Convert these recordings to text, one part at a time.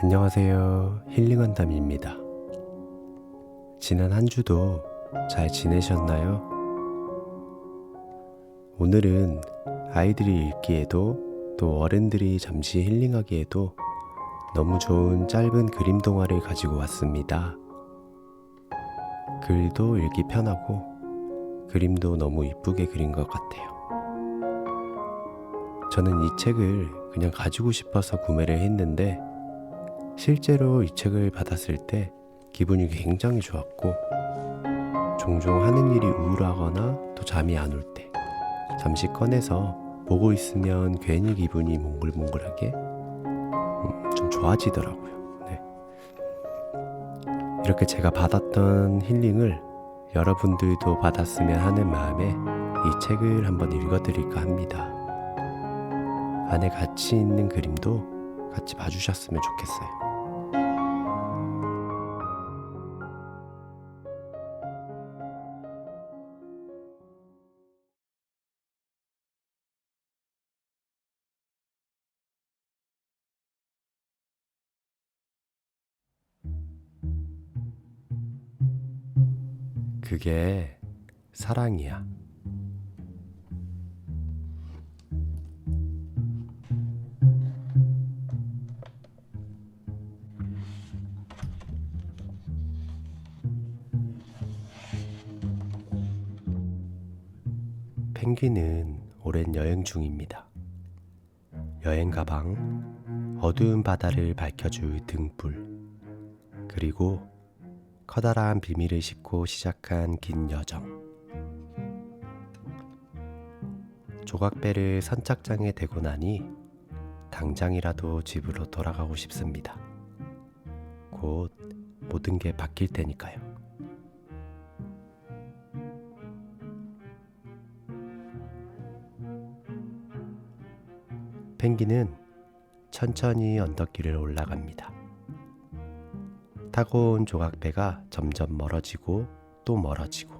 안녕하세요. 힐링한담입니다. 지난 한 주도 잘 지내셨나요? 오늘은 아이들이 읽기에도 또 어른들이 잠시 힐링하기에도 너무 좋은 짧은 그림 동화를 가지고 왔습니다. 글도 읽기 편하고 그림도 너무 이쁘게 그린 것 같아요. 저는 이 책을 그냥 가지고 싶어서 구매를 했는데 실제로 이 책을 받았을 때 기분이 굉장히 좋았고 종종 하는 일이 우울하거나 또 잠이 안 올 때 잠시 꺼내서 보고 있으면 괜히 기분이 몽글몽글하게 음, 좀 좋아지더라고요. 네. 이렇게 제가 받았던 힐링을 여러분들도 받았으면 하는 마음에 이 책을 한번 읽어드릴까 합니다. 안에 같이 있는 그림도 같이 봐주셨으면 좋겠어요. 그게 사랑이야. 펭귄은 오랜 여행 중입니다. 여행 가방, 어두운 바다를 밝혀줄 등불, 그리고 커다란 비밀을 싣고 시작한 긴 여정. 조각배를 선착장에 대고 나니 당장이라도 집으로 돌아가고 싶습니다. 곧 모든 게 바뀔 테니까요. 펭귄은 천천히 언덕길을 올라갑니다. 타고 온 조각배가 점점 멀어지고 또 멀어지고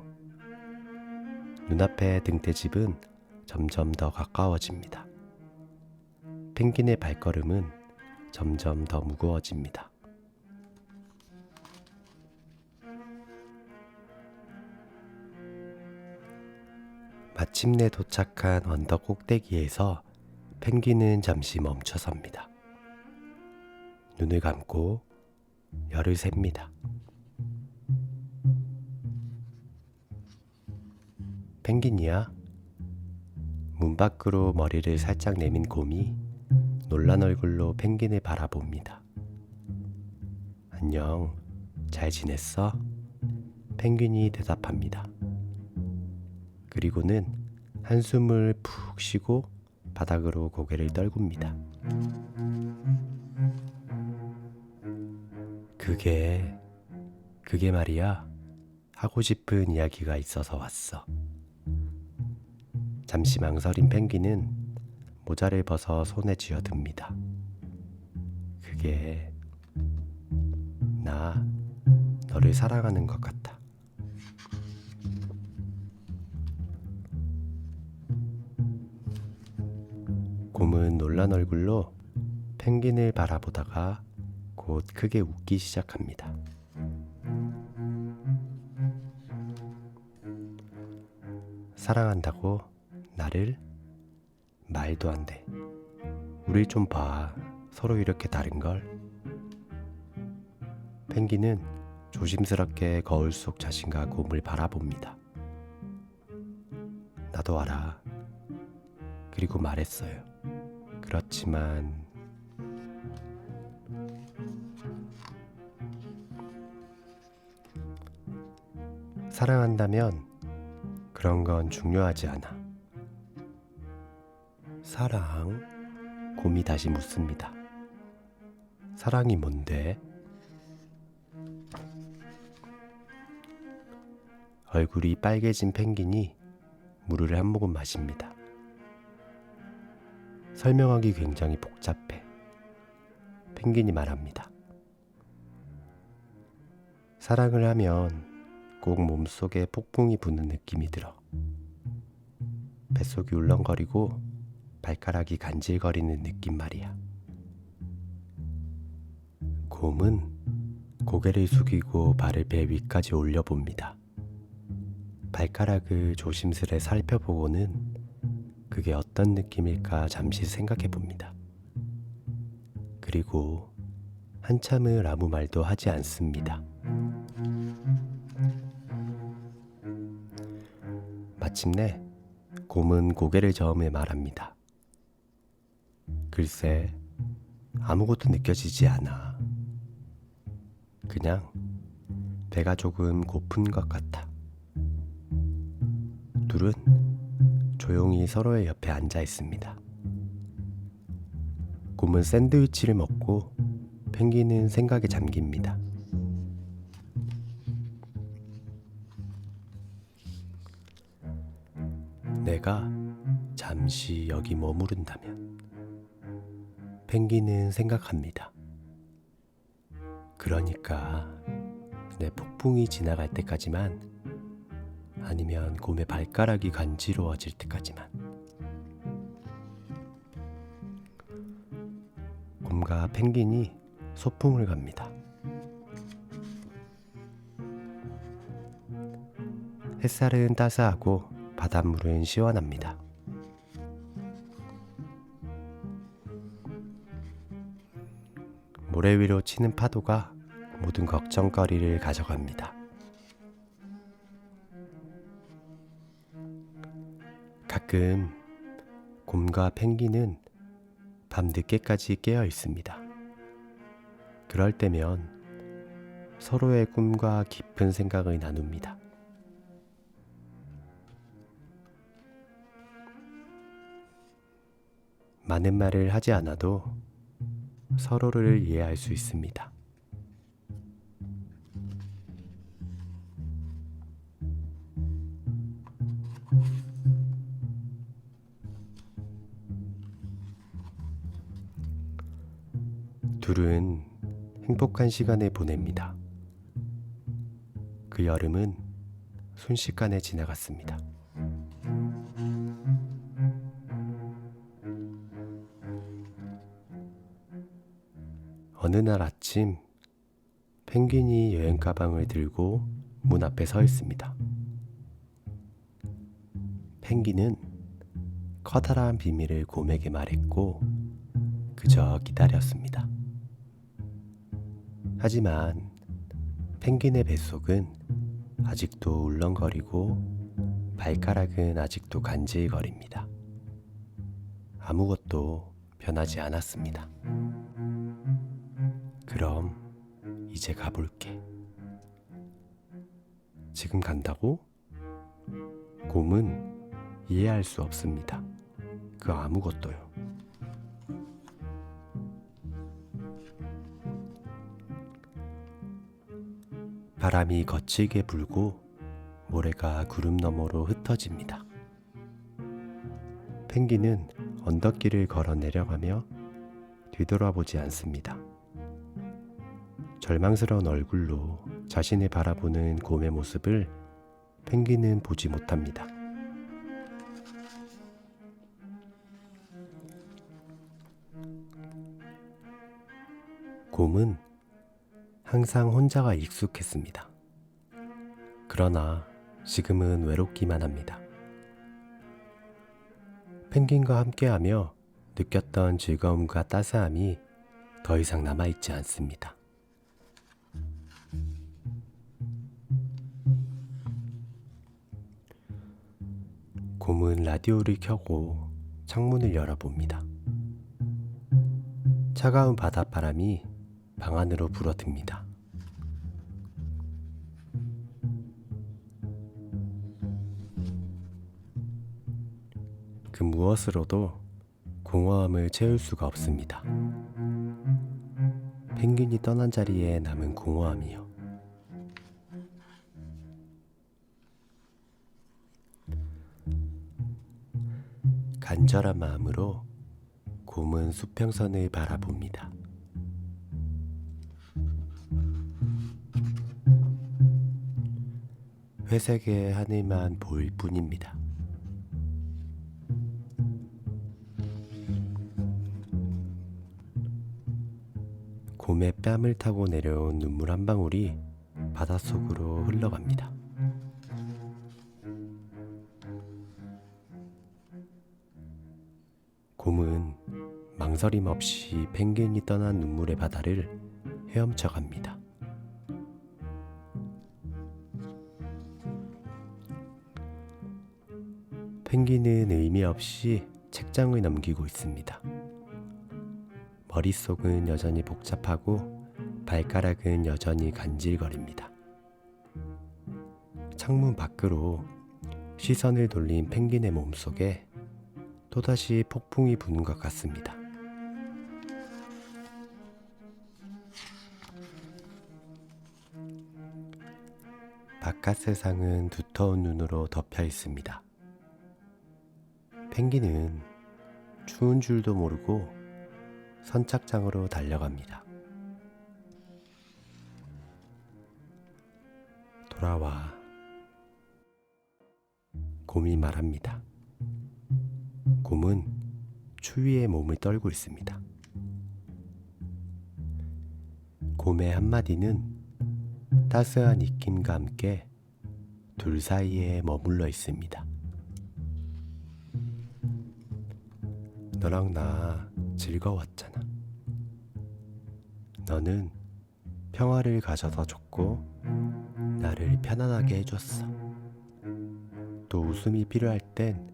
눈앞의 등대집은 점점 더 가까워집니다. 펭귄의 발걸음은 점점 더 무거워집니다. 마침내 도착한 언덕 꼭대기에서 펭귄은 잠시 멈춰섭니다. 눈을 감고 열을 셉니다. 펭귄이야. 문 밖으로 머리를 살짝 내민 곰이 놀란 얼굴로 펭귄을 바라봅니다. 안녕, 잘 지냈어? 펭귄이 대답합니다. 그리고는 한숨을 푹 쉬고 바닥으로 고개를 떨굽니다. 그게, 그게 말이야. 하고 싶은 이야기가 있어서 왔어. 잠시 망설인 펭귄은 모자를 벗어 손에 쥐어듭니다. 그게, 나, 너를 사랑하는 것 같아. 곰은 놀란 얼굴로 펭귄을 바라보다가 곧 크게 웃기 시작합니다. 사랑한다고 나를 말도 안 돼. 우리 좀 봐. 서로 이렇게 다른 걸. 펭귄은 조심스럽게 거울 속 자신과 곰을 바라봅니다. 나도 알아. 그리고 말했어요. 그렇지만 사랑한다면 그런 건 중요하지 않아. 사랑? 곰이 다시 묻습니다. 사랑이 뭔데? 얼굴이 빨개진 펭귄이 물을 한 모금 마십니다. 설명하기 굉장히 복잡해. 펭귄이 말합니다. 사랑을 하면 꼭 몸속에 폭풍이 부는 느낌이 들어. 뱃속이 울렁거리고 발가락이 간질거리는 느낌 말이야. 곰은 고개를 숙이고 발을 배 위까지 올려봅니다. 발가락을 조심스레 살펴보고는 그게 어떤 느낌일까 잠시 생각해 봅니다. 그리고 한참을 아무 말도 하지 않습니다. 마침내 곰은 고개를 저으며 말합니다. 글쎄, 아무것도 느껴지지 않아. 그냥 배가 조금 고픈 것 같아. 둘은 조용히 서로의 옆에 앉아 있습니다. 곰은 샌드위치를 먹고 펭귄은 생각에 잠깁니다. 내가 잠시 여기 머무른다면 펭귄은 생각합니다. 그러니까 내 폭풍이 지나갈 때까지만 아니면 곰의 발가락이 간지러워질 때까지만 곰과 펭귄이 소풍을 갑니다. 햇살은 따스하고 바닷물은 시원합니다. 모래 위로 치는 파도가 모든 걱정거리를 가져갑니다. 가끔 곰과 펭귄은 밤 늦게까지 깨어 있습니다. 그럴 때면 서로의 꿈과 깊은 생각을 나눕니다. 많은 말을 하지 않아도 서로를 이해할 수 있습니다. 둘은 행복한 시간을 보냅니다. 그 여름은 순식간에 지나갔습니다. 어느 날 아침 펭귄이 여행 가방을 들고 문 앞에 서 있습니다. 펭귄은 커다란 비밀을 곰에게 말했고 그저 기다렸습니다. 하지만 펭귄의 뱃속은 아직도 울렁거리고 발가락은 아직도 간질거립니다. 아무것도 변하지 않았습니다. 그럼 이제 가볼게. 지금 간다고? 곰은 이해할 수 없습니다. 그 아무것도요. 바람이 거칠게 불고 모래가 구름 너머로 흩어집니다. 펭귄은 언덕길을 걸어 내려가며 뒤돌아보지 않습니다. 절망스러운 얼굴로 자신을 바라보는 곰의 모습을 펭귄은 보지 못합니다. 곰은 항상 혼자가 익숙했습니다. 그러나 지금은 외롭기만 합니다. 펭귄과 함께하며 느꼈던 즐거움과 따스함이 더 이상 남아있지 않습니다. 곰은 라디오를 켜고 창문을 열어봅니다. 차가운 바닷바람이 방 안으로 불어듭니다. 그 무엇으로도 공허함을 채울 수가 없습니다. 펭귄이 떠난 자리에 남은 공허함이요. 간절한 마음으로 곰은 수평선을 바라봅니다. 회색의 하늘만 보일 뿐입니다. 곰의 뺨을 타고 내려온 눈물 한 방울이 바닷속으로 흘러갑니다. 망설임 없이 펭귄이 떠난 눈물의 바다를 헤엄쳐 갑니다. 펭귄은 의미 없이 책장을 넘기고 있습니다. 머릿속은 여전히 복잡하고 발가락은 여전히 간질거립니다. 창문 밖으로 시선을 돌린 펭귄의 몸속에 또다시 폭풍이 부는 것 같습니다. 바깥 세상은 두터운 눈으로 덮여 있습니다. 펭귄은 추운 줄도 모르고 선착장으로 달려갑니다. 돌아와. 곰이 말합니다. 곰은 추위에 몸을 떨고 있습니다. 곰의 한마디는 따스한 입김과 함께 둘 사이에 머물러 있습니다. 너랑 나 즐거웠잖아. 너는 평화를 가져다 줬고 나를 편안하게 해줬어. 또 웃음이 필요할 땐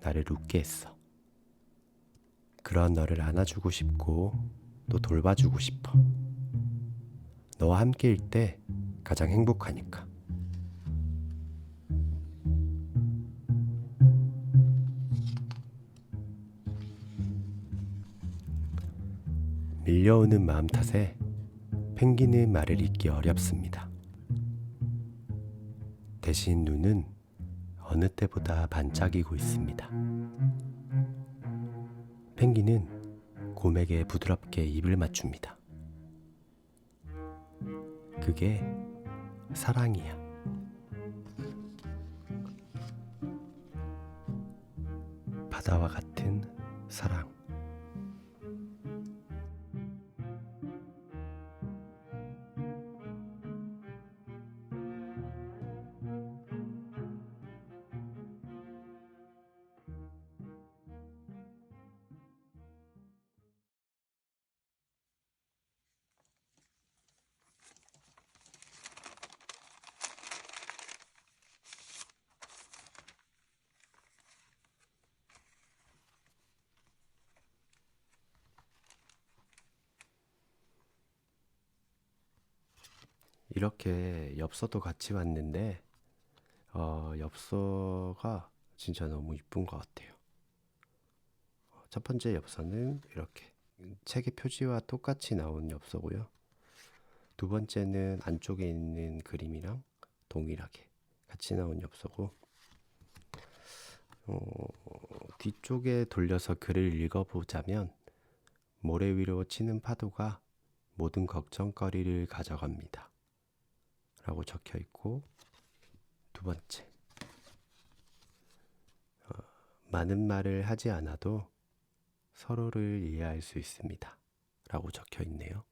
나를 웃게 했어. 그런 너를 안아주고 싶고 또 돌봐주고 싶어. 너와 함께일 때 가장 행복하니까. 밀려오는 마음 탓에 펭귄은 말을 잇기 어렵습니다. 대신 눈은 어느 때보다 반짝이고 있습니다. 펭귄은 곰에게 부드럽게 입을 맞춥니다. 그게 사랑이야. 바다와 같은 이렇게 엽서도 같이 왔는데 어, 엽서가 진짜 너무 이쁜 것 같아요. 어, 첫 번째 엽서는 이렇게 책의 표지와 똑같이 나온 엽서고요. 두 번째는 안쪽에 있는 그림이랑 동일하게 같이 나온 엽서고 어, 뒤쪽에 돌려서 글을 읽어보자면 모래 위로 치는 파도가 모든 걱정거리를 가져갑니다. 라고 적혀 있고 두 번째 어, 많은 말을 하지 않아도 서로를 이해할 수 있습니다. 라고 적혀 있네요.